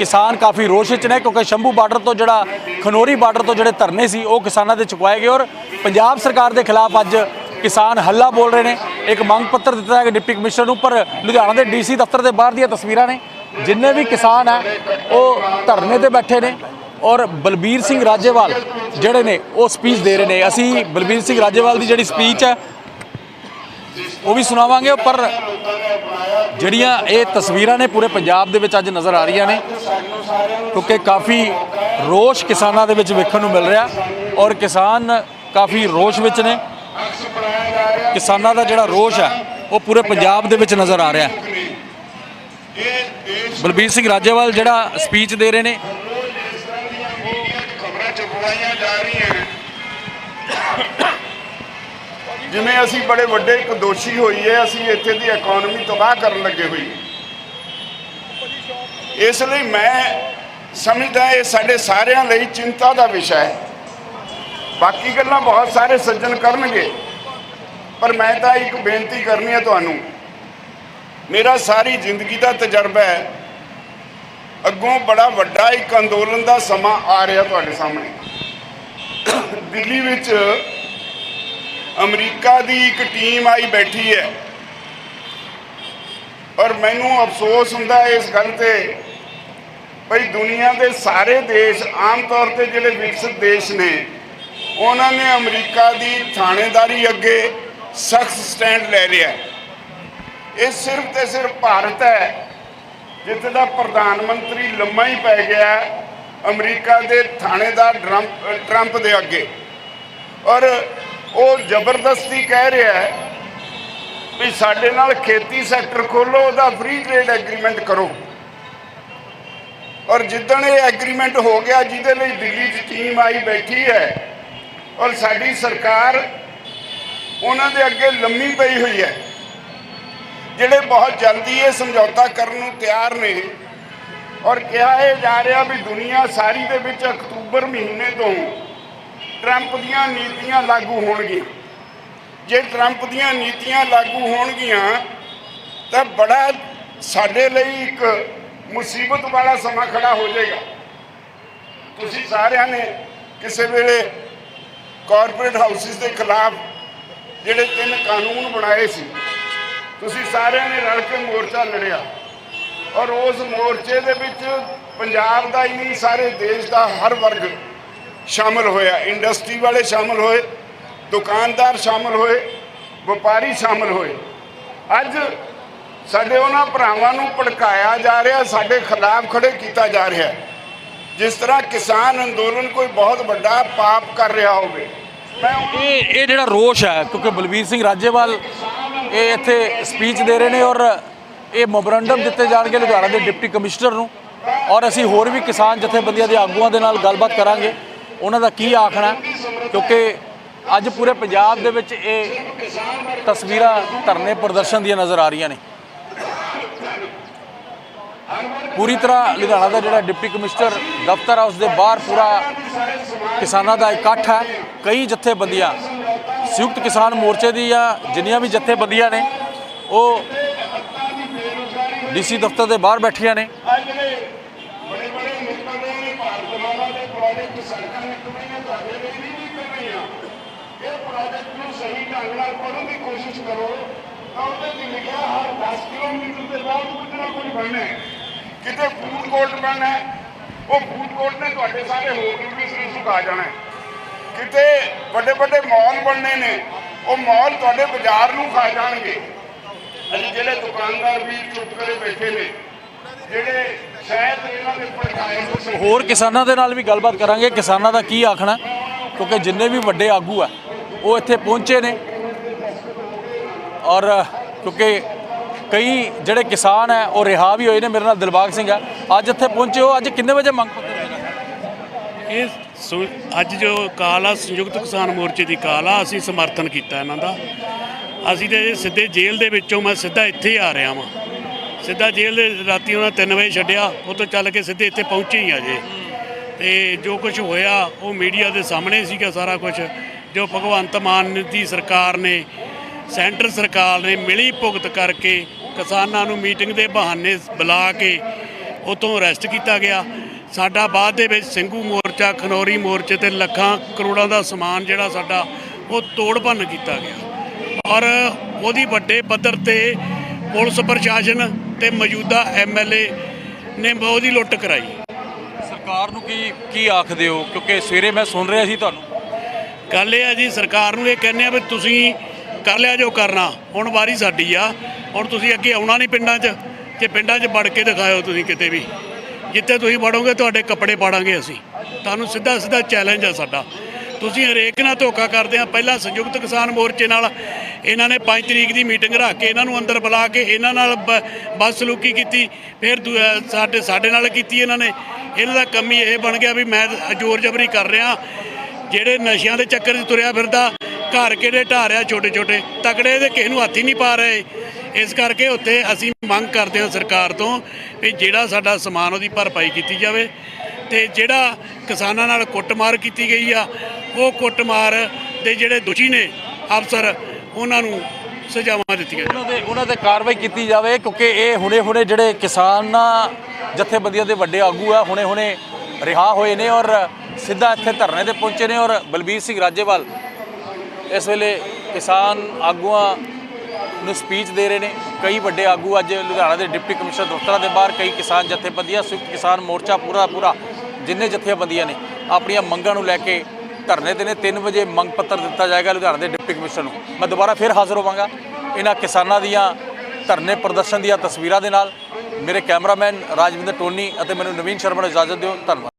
ਕਿਸਾਨ ਕਾਫੀ ਰੋਸ਼ ਵਿੱਚ ਨੇ ਕਿਉਂਕਿ ਸ਼ੰਭੂ ਬਾਰਡਰ ਤੋਂ ਜਿਹੜਾ ਖਨੋਰੀ ਬਾਰਡਰ ਤੋਂ ਜਿਹੜੇ ਧਰਨੇ ਸੀ, ਉਹ ਕਿਸਾਨਾਂ ਦੇ ਚੁਕਵਾਏ ਗਏ ਔਰ ਪੰਜਾਬ ਸਰਕਾਰ ਦੇ ਖਿਲਾਫ ਅੱਜ ਕਿਸਾਨ ਹੱਲਾ ਬੋਲ ਰਹੇ ਨੇ। ਇੱਕ ਮੰਗ ਪੱਤਰ ਦਿੱਤਾ ਹੈ ਡਿਪਟੀ ਕਮਿਸ਼ਨਰ ਨੂੰ, ਪਰ ਲੁਧਿਆਣਾ ਦੇ ਡੀਸੀ ਦਫ਼ਤਰ ਦੇ ਬਾਹਰ ਦੀਆਂ ਤਸਵੀਰਾਂ ਨੇ। ਜਿੰਨੇ ਵੀ ਕਿਸਾਨ ਹੈ, ਉਹ ਧਰਨੇ ਤੇ ਬੈਠੇ ਨੇ ਔਰ ਬਲਬੀਰ ਸਿੰਘ ਰਾਜੇਵਾਲ ਜਿਹੜੇ ਨੇ, ਉਹ ਸਪੀਚ ਦੇ ਰਹੇ ਨੇ। ਅਸੀਂ ਬਲਬੀਰ ਸਿੰਘ ਰਾਜੇਵਾਲ ਦੀ ਜਿਹੜੀ ਸਪੀਚ ਹੈ, ਉਹ ਵੀ ਸੁਣਾਵਾਂਗੇ, ਪਰ ਜਿਹੜੀਆਂ ਇਹ ਤਸਵੀਰਾਂ ਨੇ ਪੂਰੇ ਪੰਜਾਬ ਦੇ ਵਿੱਚ ਅੱਜ ਨਜ਼ਰ ਆ ਰਹੀਆਂ ਨੇ, ਕਿਉਂਕਿ ਕਾਫੀ ਰੋਸ਼ ਕਿਸਾਨਾਂ ਦੇ ਵਿੱਚ ਵੇਖਣ ਨੂੰ ਮਿਲ ਰਿਹਾ ਔਰ ਕਿਸਾਨ ਕਾਫੀ ਰੋਸ਼ ਵਿੱਚ ਨੇ। ਕਿਸਾਨਾਂ ਦਾ ਜਿਹੜਾ ਰੋਸ਼ ਹੈ ਉਹ ਪੂਰੇ ਪੰਜਾਬ ਦੇ ਵਿੱਚ ਨਜ਼ਰ ਆ ਰਿਹਾ ਬਲਬੀਰ ਸਿੰਘ ਰਾਜੇਵਾਲ ਜਿਹੜਾ ਸਪੀਚ ਦੇ ਰਹੇ ਨੇ ਖਬਰਾਂ ਚੁਕਵਾਈਆਂ ਜਾ ਰਹੀਆਂ ਜਿਵੇਂ ਅਸੀਂ ਬੜੇ ਵੱਡੇ ਇੱਕ ਦੋਸ਼ੀ ਹੋਈਏ ਅਸੀਂ ਇੱਥੇ ਦੀ ਇਕਨੋਮੀ ਤਬਾਹ ਕਰਨ ਲੱਗੇ ਹੋਈਏ ਇਸ ਲਈ ਮੈਂ ਸਮਝਦਾ ਇਹ ਸਾਡੇ ਸਾਰਿਆਂ ਲਈ ਚਿੰਤਾ ਦਾ ਵਿਸ਼ਾ ਹੈ। ਬਾਕੀ ਗੱਲਾਂ ਬਹੁਤ ਸਾਰੇ ਸੱਜਣ ਕਰਨਗੇ, ਪਰ ਮੈਂ ਤਾਂ ਇੱਕ ਬੇਨਤੀ ਕਰਨੀ ਹੈ ਤੁਹਾਨੂੰ। ਮੇਰਾ ਸਾਰੀ ਜ਼ਿੰਦਗੀ ਦਾ ਤਜਰਬਾ ਹੈ। ਅੱਗੋਂ ਬੜਾ ਵੱਡਾ ਇੱਕ ਅੰਦੋਲਨ ਦਾ ਸਮਾਂ ਆ ਰਿਹਾ ਤੁਹਾਡੇ ਸਾਹਮਣੇ। ਦਿੱਲੀ ਵਿੱਚ ਅਮਰੀਕਾ ਦੀ ਇੱਕ ਟੀਮ ਆਈ ਬੈਠੀ ਹੈ। ਔਰ ਮੈਨੂੰ ਅਫਸੋਸ ਹੁੰਦਾ ਇਸ ਗੱਲ ਤੇ ਭਈ ਦੁਨੀਆ ਦੇ ਸਾਰੇ ਦੇਸ਼, ਆਮ ਤੌਰ ਤੇ ਜਿਹੜੇ ਵਿਕਸਿਤ ਦੇਸ਼ ਨੇ, ਉਹਨਾਂ ਨੇ ਅਮਰੀਕਾ ਦੀ ਥਾਣੇਦਾਰੀ ਅੱਗੇ ਸਖਤ ਸਟੈਂਡ ਲੈ ਲਿਆ ਇਹ ਸਿਰਫ ਤੇ ਸਿਰਫ ਭਾਰਤ ਹੈ, ਜਿੱਥੇ ਦਾ ਪ੍ਰਧਾਨ ਮੰਤਰੀ ਲੰਮਾ ਹੀ ਪੈ ਗਿਆ ਅਮਰੀਕਾ ਦੇ ਥਾਣੇਦਾਰ ਟਰੰਪ ਟਰੰਪ ਦੇ ਅੱਗੇ। ਔਰ ਉਹ ਜ਼ਬਰਦਸਤੀ ਕਹਿ ਰਿਹਾ ਹੈ ਵੀ ਸਾਡੇ ਨਾਲ ਖੇਤੀ ਸੈਕਟਰ ਖੋਲੋ, ਉਹਦਾ ਫ੍ਰੀ ਟ੍ਰੇਡ ਐਗਰੀਮੈਂਟ ਕਰੋ। ਔਰ ਜਿੱਦਣ ਇਹ ਐਗਰੀਮੈਂਟ ਹੋ ਗਿਆ, ਜਿਹਦੇ ਲਈ ਦਿੱਲੀ 'ਚ ਟੀਮ ਆਈ ਬੈਠੀ ਹੈ, ਔਰ ਸਾਡੀ ਸਰਕਾਰ ਉਹਨਾਂ ਦੇ ਅੱਗੇ ਲੰਮੀ ਪਈ ਹੋਈ ਹੈ, ਜਿਹੜੇ ਬਹੁਤ ਜਲਦੀ ਇਹ ਸਮਝੌਤਾ ਕਰਨ ਨੂੰ ਤਿਆਰ ਨੇ, ਔਰ ਕਿਹਾ ਇਹ ਜਾ ਰਿਹਾ ਵੀ ਦੁਨੀਆ ਸਾਰੀ ਦੇ ਵਿੱਚ ਅਕਤੂਬਰ ਮਹੀਨੇ ਤੋਂ ਟਰੰਪ ਦੀਆਂ ਨੀਤੀਆਂ ਲਾਗੂ ਹੋਣਗੀਆਂ। ਜੇ ਟਰੰਪ ਦੀਆਂ ਨੀਤੀਆਂ ਲਾਗੂ ਹੋਣਗੀਆਂ, ਤਾਂ ਬੜਾ ਸਾਡੇ ਲਈ ਇੱਕ ਮੁਸੀਬਤ ਵਾਲਾ ਸਮਾਂ ਖੜਾ ਹੋ ਜਾਏਗਾ। ਤੁਸੀਂ ਸਾਰਿਆਂ ਨੇ ਕਿਸੇ ਵੇਲੇ ਕਾਰਪੋਰੇਟ ਹਾਊਸਿਸ ਦੇ ਖਿਲਾਫ ਜਿਹੜੇ ਤਿੰਨ ਕਾਨੂੰਨ ਬਣਾਏ ਸੀ, ਤੁਸੀਂ ਸਾਰਿਆਂ ਨੇ ਰਲ ਕੇ ਮੋਰਚਾ ਲੜਿਆ। ਔਰ ਉਸ ਮੋਰਚੇ ਦੇ ਵਿੱਚ ਪੰਜਾਬ ਦਾ ਹੀ ਨਹੀਂ, ਸਾਰੇ ਦੇਸ਼ ਦਾ ਹਰ ਵਰਗ ਸ਼ਾਮਲ ਹੋਇਆ, ਇੰਡਸਟਰੀ ਵਾਲੇ ਸ਼ਾਮਲ ਹੋਏ, ਦੁਕਾਨਦਾਰ ਸ਼ਾਮਲ ਹੋਏ, ਵਪਾਰੀ ਸ਼ਾਮਲ ਹੋਏ। ਅੱਜ ਸਾਡੇ ਉਹਨਾਂ ਭਰਾਵਾਂ ਨੂੰ ਭੜਕਾਇਆ ਜਾ ਰਿਹਾ, ਸਾਡੇ ਖਿਲਾਫ ਖੜੇ ਕੀਤਾ ਜਾ ਰਿਹਾ। ਜਿਸ ਤਰ੍ਹਾਂ ਕਿਸਾਨ ਅੰਦੋਲਨ ਕੋਈ ਬਹੁਤ ਵੱਡਾ ਪਾਪ ਕਰ ਰਿਹਾ ਹੋਵੇ। ਮੈਂ ਇਹ ਇਹ ਜਿਹੜਾ ਰੋਸ਼ ਹੈ, ਕਿਉਂਕਿ ਬਲਬੀਰ ਸਿੰਘ ਰਾਜੇਵਾਲ ਇਹ ਇੱਥੇ ਸਪੀਚ ਦੇ ਰਹੇ ਨੇ ਔਰ ਇਹ ਮੈਮੋਰੰਡਮ ਦਿੱਤੇ ਜਾਣਗੇ ਲੁਧਿਆਣਾ ਦੇ ਡਿਪਟੀ ਕਮਿਸ਼ਨਰ ਨੂੰ। ਔਰ ਅਸੀਂ ਹੋਰ ਵੀ ਕਿਸਾਨ ਜਥੇਬੰਦੀਆਂ ਦੇ ਆਗੂਆਂ ਦੇ ਨਾਲ ਗੱਲਬਾਤ ਕਰਾਂਗੇ। ਉਹਨਾਂ ਦਾ ਕੀ ਆਖਣਾ? ਕਿਉਂਕਿ ਅੱਜ ਪੂਰੇ ਪੰਜਾਬ ਦੇ ਵਿੱਚ ਇਹ ਤਸਵੀਰਾਂ ਧਰਨੇ ਪ੍ਰਦਰਸ਼ਨ ਦੀਆਂ ਨਜ਼ਰ ਆ ਰਹੀਆਂ ਨੇ। ਪੂਰੀ ਤਰ੍ਹਾਂ ਲੁਧਿਆਣਾ ਦਾ ਜਿਹੜਾ ਡਿਪਟੀ ਕਮਿਸ਼ਨਰ ਦਫ਼ਤਰ ਆ ਉਸ ਦੇ ਬਾਹਰ ਪੂਰਾ ਕਿਸਾਨਾਂ ਦਾ ਇਕੱਠ ਹੈ ਕਈ ਜਥੇਬੰਦੀਆਂ, ਸੰਯੁਕਤ ਕਿਸਾਨ ਮੋਰਚੇ ਦੀਆਂ ਜਿੰਨੀਆਂ ਵੀ ਜਥੇਬੰਦੀਆਂ ਨੇ, ਉਹ ਡੀਸੀ ਦਫ਼ਤਰ ਦੇ ਬਾਹਰ ਬੈਠੀਆਂ ਨੇ ਅੱਜ ਦੇ ਬੜੇ ਬੜੇ ਮੁਲਕਾਂ ਦੇ ਭਾਰਤ ਮਾਲਾ ਦੇ ਪ੍ਰੋਜੈਕਟ ਸਰਕਾਰ ਤੁਹਾਡੇ ਲਈ ਨਹੀਂ ਨਹੀਂ ਕਰ ਰਹੀਆਂ ਇਹ ਪ੍ਰੋਜੈਕਟ ਨੂੰ ਸਹੀ ਢੰਗ ਨਾਲ ਪੜ੍ਹਨ ਦੀ ਕੋਸ਼ਿਸ਼ ਕਰੋ ਤਾਂ ਉਹਦੇ ਤੇ ਲਿਖਿਆ ਹਰ 10 ਕਿਲੋਮੀਟਰ ਦੇ ਬਾਅਦ ਕੁਝ ਨਾ ਕੁਝ ਬਣਨਾ ਹੈ ਕਿਤੇ ਫੂਡ ਕੋਰਟ ਬਣਨਾ ਹੈ ਉਹ ਫੂਡ ਕੋਰਟ ਨੇ ਤੁਹਾਡੇ ਸਾਰੇ ਹੋਟਲ ਵੀ ਸਿਰ ਸੁਕਾ ਜਾਣਾ ਹੈ ਕਿਤੇ ਵੱਡੇ ਵੱਡੇ ਮਾਲ ਬਣਨੇ ਨੇ ਉਹ ਮਾਲ ਤੁਹਾਡੇ ਬਾਜ਼ਾਰ ਨੂੰ ਖਾ ਜਾਣਗੇ ਅਸੀਂ ਜਿਹੜੇ ਦੁਕਾਨਦਾਰ ਵੀ ਚੁੱਪ ਕਰੇ ਬੈਠੇ ਨੇ ਜਿਹੜੇ ਸ਼ਾਇਦ ਇਹਨਾਂ ਦੇ ਭੜਕਾਏ ਹੋਏ ਹੋਰ ਕਿਸਾਨਾਂ ਦੇ ਨਾਲ ਵੀ ਗੱਲਬਾਤ ਕਰਾਂਗੇ। ਕਿਸਾਨਾਂ ਦਾ ਕੀ ਆਖਣਾ ਕਿਉਂਕਿ ਜਿੰਨੇ ਵੀ ਵੱਡੇ ਆਗੂ ਆ, ਉਹ ਇੱਥੇ ਪਹੁੰਚੇ ਨੇ। ਔਰ, ਕਿਉਂਕਿ ਕਈ ਜਿਹੜੇ ਕਿਸਾਨ ਹੈ ਉਹ ਰਿਹਾ ਵੀ ਹੋਏ ਨੇ ਮੇਰੇ ਨਾਲ, ਦਿਲਬਾਗ ਸਿੰਘ ਆ। ਅੱਜ ਇੱਥੇ ਪਹੁੰਚੇ ਹੋ। ਅੱਜ ਕਿੰਨੇ ਵਜੇ ਮੰਗ ਪੱਤਰ ਇਹ ਸੁ- ਅੱਜ ਜੋ ਕਾਲ ਆ, ਸੰਯੁਕਤ ਕਿਸਾਨ ਮੋਰਚੇ ਦੀ ਕਾਲ ਆ, ਅਸੀਂ ਸਮਰਥਨ ਕੀਤਾ ਇਹਨਾਂ ਦਾ। ਅਸੀਂ ਤੇ ਸਿੱਧੇ ਜੇਲ੍ਹ ਦੇ ਵਿੱਚੋਂ ਮੈਂ ਸਿੱਧਾ ਇੱਥੇ ਹੀ ਆ ਰਿਹਾ ਵਾਂ। ਸਿੱਧਾ ਜੇਲ੍ਹ ਦੇ ਰਾਤੀ ਉਹਨਾਂ 3 ਵਜੇ ਛੱਡਿਆ ਉਹ ਤੋਂ ਚੱਲ ਕੇ ਸਿੱਧੇ ਇੱਥੇ ਪਹੁੰਚੇ ਹੀ ਆ ਜੇ। ਤੇ ਜੋ ਕੁਝ ਹੋਇਆ, ਉਹ ਮੀਡੀਆ ਦੇ ਸਾਹਮਣੇ ਸੀਗਾ ਸਾਰਾ ਕੁਝ ਜੋ ਭਗਵੰਤ ਮਾਨ ਦੀ ਸਰਕਾਰ ਨੇ, ਸੈਂਟਰ ਸਰਕਾਰ ਨੇ ਮਿਲੀ ਭੁਗਤ ਕਰਕੇ ਕਿਸਾਨਾਂ ਨੂੰ ਮੀਟਿੰਗ ਦੇ ਬਹਾਨੇ ਬੁਲਾ ਕੇ ਉਤੋਂ ਅਰੈਸਟ ਕੀਤਾ ਗਿਆ। ਸਾਡਾ ਬਾਅਦ ਦੇ ਵਿੱਚ ਸਿੰਘੂ ਮੋਰਚਾ, ਖਨੌਰੀ ਮੋਰਚੇ ਤੇ ਲੱਖਾਂ ਕਰੋੜਾਂ ਦਾ ਸਮਾਨ ਜਿਹੜਾ ਸਾਡਾ, ਉਹ ਤੋੜ ਭੰਨ ਕੀਤਾ ਗਿਆ। ਔਰ ਉਹਦੀ ਵੱਡੇ ਪੱਧਰ ਤੇ ਪੁਲਿਸ ਪ੍ਰਸ਼ਾਸਨ ਤੇ ਮੌਜੂਦਾ ਐਮਐਲਏ ਨੇ ਉਹਦੀ ਲੁੱਟ ਕਰਾਈ। ਸਰਕਾਰ ਨੂੰ ਕੀ ਕੀ ਆਖਦੇ ਹੋ? ਕਿਉਂਕਿ ਸਵੇਰੇ ਮੈਂ ਸੁਣ ਰਿਹਾ ਸੀ ਤੁਹਾਨੂੰ। ਗੱਲ ਇਹ ਆ ਜੀ ਸਰਕਾਰ ਨੂੰ ਇਹ ਕਹਿੰਦੇ ਆ ਵੀ ਤੁਸੀਂ ਕਰ ਲਿਆ ਜੋ ਕਰਨਾ ਹੁਣ ਵਾਰੀ ਸਾਡੀ ਆ ਹੁਣ ਤੁਸੀਂ ਅੱਗੇ ਆਉਣਾ ਨਹੀਂ ਪਿੰਡਾਂ 'ਚ। ਜੇ ਪਿੰਡਾਂ 'ਚ ਵੜ ਕੇ ਦਿਖਾਓ ਤੁਸੀਂ ਕਿਤੇ ਵੀ। ਜਿੱਥੇ ਤੁਸੀਂ ਵੜੋਗੇ ਤੁਹਾਡੇ ਕੱਪੜੇ ਪਾੜਾਂਗੇ ਅਸੀਂ। ਤੁਹਾਨੂੰ ਸਿੱਧਾ ਸਿੱਧਾ ਚੈਲੰਜ ਆ ਸਾਡਾ। ਤੁਸੀਂ ਹਰੇਕ ਨਾਲ ਧੋਖਾ ਕਰਦੇ ਆ। ਪਹਿਲਾਂ ਸੰਯੁਕਤ ਕਿਸਾਨ ਮੋਰਚੇ ਨਾਲ ਇਹਨਾਂ ਨੇ 5 ਤਰੀਕ ਦੀ ਮੀਟਿੰਗ ਰੱਖ ਕੇ ਇਹਨਾਂ ਨੂੰ ਅੰਦਰ ਬੁਲਾ ਕੇ ਇਹਨਾਂ ਨਾਲ ਬ- ਬਦਸਲੂਕੀ ਕੀਤੀ, ਫਿਰ ਦੂ- ਸਾਡੇ ਸਾਡੇ ਨਾਲ ਕੀਤੀ ਇਹਨਾਂ ਨੇ। ਇਹਨਾਂ ਦਾ ਕੰਮ ਹੀ ਇਹ ਬਣ ਗਿਆ ਵੀ ਮੈਂ ਜ਼ੋਰ ਜ਼ਬਰੀ ਕਰ ਰਿਹਾ। ਜਿਹੜੇ ਨਸ਼ਿਆਂ ਦੇ ਚੱਕਰ 'ਚ ਤੁਰਿਆ ਫਿਰਦਾ, ਘਰ ਕਿਹੜੇ ਢਾਹ ਰਿਹਾ ਛੋਟੇ ਛੋਟੇ ਤਕੜੇ ਦੇ ਕਿਸੇ ਨੂੰ ਹੱਥ ਹੀ ਨਹੀਂ ਪਾ ਰਹੇ। ਇਸ ਕਰਕੇ ਉੱਤੇ ਅਸੀਂ ਮੰਗ ਕਰਦੇ ਹਾਂ ਸਰਕਾਰ ਤੋਂ ਵੀ ਜਿਹੜਾ ਸਾਡਾ ਸਮਾਨ ਉਹਦੀ ਭਰਪਾਈ ਕੀਤੀ ਜਾਵੇ ਤੇ ਜਿਹੜਾ ਕਿਸਾਨਾਂ ਨਾਲ ਕੁੱਟਮਾਰ ਕੀਤੀ ਗਈ ਆ, ਉਹ ਕੁੱਟਮਾਰ ਦੇ ਜਿਹੜੇ ਦੋਸ਼ੀ ਨੇ, ਅਫਸਰ ਉਹਨਾਂ ਨੂੰ ਸਜ਼ਾਵਾਂ ਦਿੱਤੀਆਂ ਉਹਨਾਂ ਦੇ ਉਹਨਾਂ ਤੇ ਕਾਰਵਾਈ ਕੀਤੀ ਜਾਵੇ, ਕਿਉਂਕਿ ਇਹ ਹੁਣੇ-ਹੁਣੇ ਜਿਹੜੇ ਕਿਸਾਨਾਂ ਜਥੇਬੰਦੀਆਂ ਦੇ ਵੱਡੇ ਆਗੂ ਆ, ਹੁਣੇ-ਹੁਣੇ ਰਿਹਾ ਹੋਏ ਨੇ ਔਰ ਸਿੱਧਾ ਇੱਥੇ ਧਰਨੇ ਤੇ ਪਹੁੰਚੇ ਨੇ ਔਰ ਬਲਬੀਰ ਸਿੰਘ ਰਾਜੇਵਾਲ ਇਸ ਵੇਲੇ ਕਿਸਾਨ ਆਗੂਆਂ ਨੂੰ ਸਪੀਚ ਦੇ ਰਹੇ ਨੇ। ਕਈ ਵੱਡੇ ਆਗੂ ਅੱਜ ਲੁਧਿਆਣਾ ਦੇ ਡਿਪਟੀ ਕਮਿਸ਼ਨਰ ਦਫ਼ਤਰਾਂ ਦੇ ਬਾਹਰ, ਕਈ ਕਿਸਾਨ ਜਥੇਬੰਦੀਆਂ ਸੰਯੁਕਤ ਕਿਸਾਨ ਮੋਰਚਾ ਪੂਰਾ ਪੂਰਾ ਜਿੰਨੇ ਜਥੇਬੰਦੀਆਂ ਨੇ, ਆਪਣੀਆਂ ਮੰਗਾਂ ਨੂੰ ਲੈ ਕੇ ਧਰਨੇ ਤੇ ਨੇ 3 ਵਜੇ ਮੰਗ ਪੱਤਰ ਦਿੱਤਾ ਜਾਏਗਾ ਲੁਧਿਆਣਾ ਦੇ ਡਿਪਟੀ ਕਮਿਸ਼ਨਰ ਨੂੰ। ਮੈਂ ਦੁਬਾਰਾ ਫਿਰ ਹਾਜ਼ਰ ਹੋਵਾਂਗਾ ਇਹਨਾਂ ਕਿਸਾਨਾਂ ਦੀਆਂ ਧਰਨੇ ਪ੍ਰਦਰਸ਼ਨ ਦੀਆਂ ਤਸਵੀਰਾਂ ਦੇ ਨਾਲ। ਮੇਰੇ ਕੈਮਰਾਮੈਨ ਰਾਜਵਿੰਦਰ ਟੋਨੀ ਅਤੇ ਮੈਨੂੰ ਨਵੀਨ ਸ਼ਰਮਾ ਨੂੰ ਇਜਾਜ਼ਤ ਦਿਓ। ਧੰਨਵਾਦ।